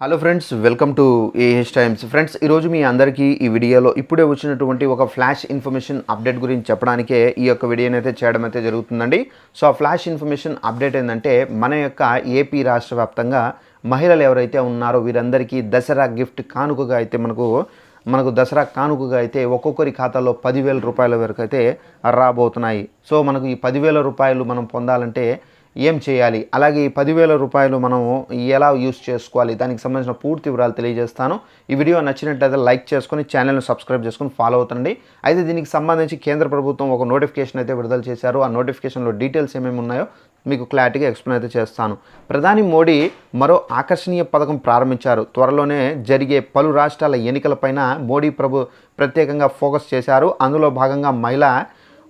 Hello friends welcome to AH Times friends ఈరోజు మీ అందరికీ ఈ వీడియోలో ఇప్పుడే వచ్చినటువంటి ఒక ఫ్లాష్ ఇన్ఫర్మేషన్ అప్డేట్ గురించి చెప్పడానికే ఈ యొక్క వీడియోని అయితే చేయడం అయితే జరుగుతుందండి. సో ఆ ఫ్లాష్ ఇన్ఫర్మేషన్ అప్డేట్ ఏంటంటే మన యొక్క ఏపీ రాష్ట్ర వ్యాప్తంగా మహిళలు ఎవరైతే ఉన్నారో వీరందరికీ దసరా గిఫ్ట్ కానుకగా అయితే మనకు మనకు దసరా కానుకగా అయితే ఒక్కొక్కరి ఖాతాలో పదివేల రూపాయల వరకు అయితే రాబోతున్నాయి. సో మనకు ఈ పదివేల రూపాయలు మనం పొందాలంటే ఏం చేయాలి? అలాగే ఈ పదివేల రూపాయలు మనము ఎలా యూస్ చేసుకోవాలి? దానికి సంబంధించిన పూర్తి వివరాలు తెలియజేస్తాను. ఈ వీడియో నచ్చినట్లయితే లైక్ చేసుకొని ఛానల్ని సబ్స్క్రైబ్ చేసుకొని ఫాలో అవుతండి. అయితే దీనికి సంబంధించి కేంద్ర ప్రభుత్వం ఒక నోటిఫికేషన్ అయితే విడుదల చేశారు. ఆ నోటిఫికేషన్లో డీటెయిల్స్ ఏమేమి ఉన్నాయో మీకు క్లారిటీగా ఎక్స్ప్లెయిన్ అయితే చేస్తాను. ప్రధాని మోడీ మరో ఆకర్షణీయ పథకం ప్రారంభించారు. త్వరలోనే జరిగే పలు రాష్ట్రాల ఎన్నికలపైన మోడీ ప్రభు ప్రత్యేకంగా ఫోకస్ చేశారు. అందులో భాగంగా మహిళా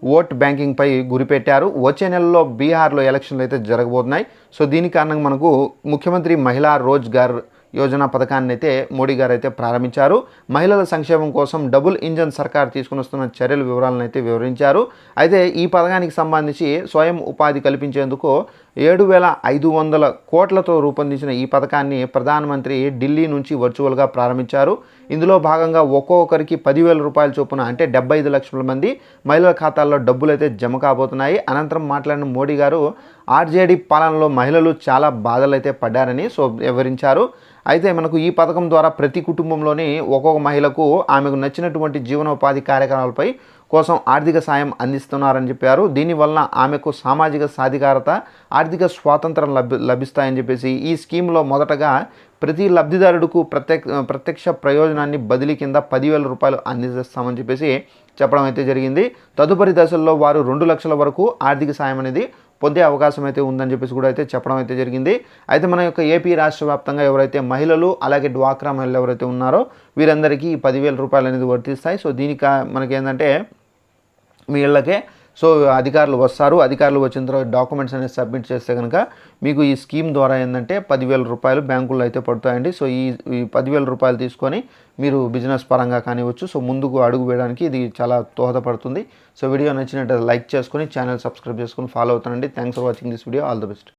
ఓట్ బ్యాంకింగ్పై గురిపెట్టారు. వచ్చే నెలలో బీహార్లో ఎలక్షన్లు అయితే జరగబోతున్నాయి. సో దీని కారణంగా మనకు ముఖ్యమంత్రి మహిళా రోజ్గార్ యోజన పథకాన్ని అయితే మోడీ గారు అయితే ప్రారంభించారు. మహిళల సంక్షేమం కోసం డబుల్ ఇంజన్ సర్కార్ తీసుకుని వస్తున్న చర్యల వివరాలను అయితే వివరించారు. అయితే ఈ పథకానికి సంబంధించి స్వయం ఉపాధి కల్పించేందుకు ఏడు వేల ఐదు వందల కోట్లతో రూపొందించిన ఈ పథకాన్ని ప్రధానమంత్రి ఢిల్లీ నుంచి వర్చువల్గా ప్రారంభించారు. ఇందులో భాగంగా ఒక్కొక్కరికి పదివేల రూపాయల చొప్పున అంటే డెబ్బై ఐదు లక్షల మంది మహిళల ఖాతాల్లో డబ్బులు అయితే జమ కాబోతున్నాయి. అనంతరం మాట్లాడిన మోడీ గారు ఆర్జేడీ పాలనలో మహిళలు చాలా బాధలు అయితే పడ్డారని సో వివరించారు. అయితే మనకు ఈ పథకం ద్వారా ప్రతి కుటుంబంలోని ఒక్కొక్క మహిళకు ఆమెకు నచ్చినటువంటి జీవనోపాధి కార్యక్రమాలపై కోసం ఆర్థిక సాయం అందిస్తున్నారని చెప్పారు. దీనివల్ల ఆమెకు సామాజిక సాధికారత ఆర్థిక స్వాతంత్రం లభి లభిస్తాయని చెప్పేసి ఈ స్కీమ్లో మొదటగా ప్రతి లబ్ధిదారుడుకు ప్రత్యక్ష ప్రత్యక్ష ప్రయోజనాన్ని బదిలీ కింద పదివేల రూపాయలు అందిస్తామని చెప్పేసి చెప్పడం అయితే జరిగింది. తదుపరి దశల్లో వారు రెండు లక్షల వరకు ఆర్థిక సాయం అనేది పొందే అవకాశం అయితే ఉందని చెప్పేసి కూడా అయితే చెప్పడం అయితే జరిగింది. అయితే మన యొక్క ఏపీ రాష్ట్ర వ్యాప్తంగా ఎవరైతే మహిళలు అలాగే డ్వాక్రా మహిళలు ఎవరైతే ఉన్నారో వీరందరికీ ఈ పదివేల రూపాయలు అనేది వర్తిస్తాయి. సో దీనికి మనకి ఏంటంటే మీ ఇళ్ళకే సో అధికారులు వస్తారు. అధికారులు వచ్చిన తర్వాత డాక్యుమెంట్స్ అనేది సబ్మిట్ చేస్తే కనుక మీకు ఈ స్కీమ్ ద్వారా ఏంటంటే పదివేల రూపాయలు బ్యాంకుల్లో అయితే పడుతాయండి. సో ఈ ఈ పదివేల రూపాయలు తీసుకొని మీరు బిజినెస్ పరంగా కానివచ్చు సో ముందుకు అడుగు వేయడానికి ఇది చాలా దోహదపడుతుంది. సో వీడియో నచ్చినట్టు లైక్ చేసుకొని ఛానల్ సబ్స్క్రైబ్ చేసుకొని ఫాలో అవుతానండి thanks for watching this video. All the best.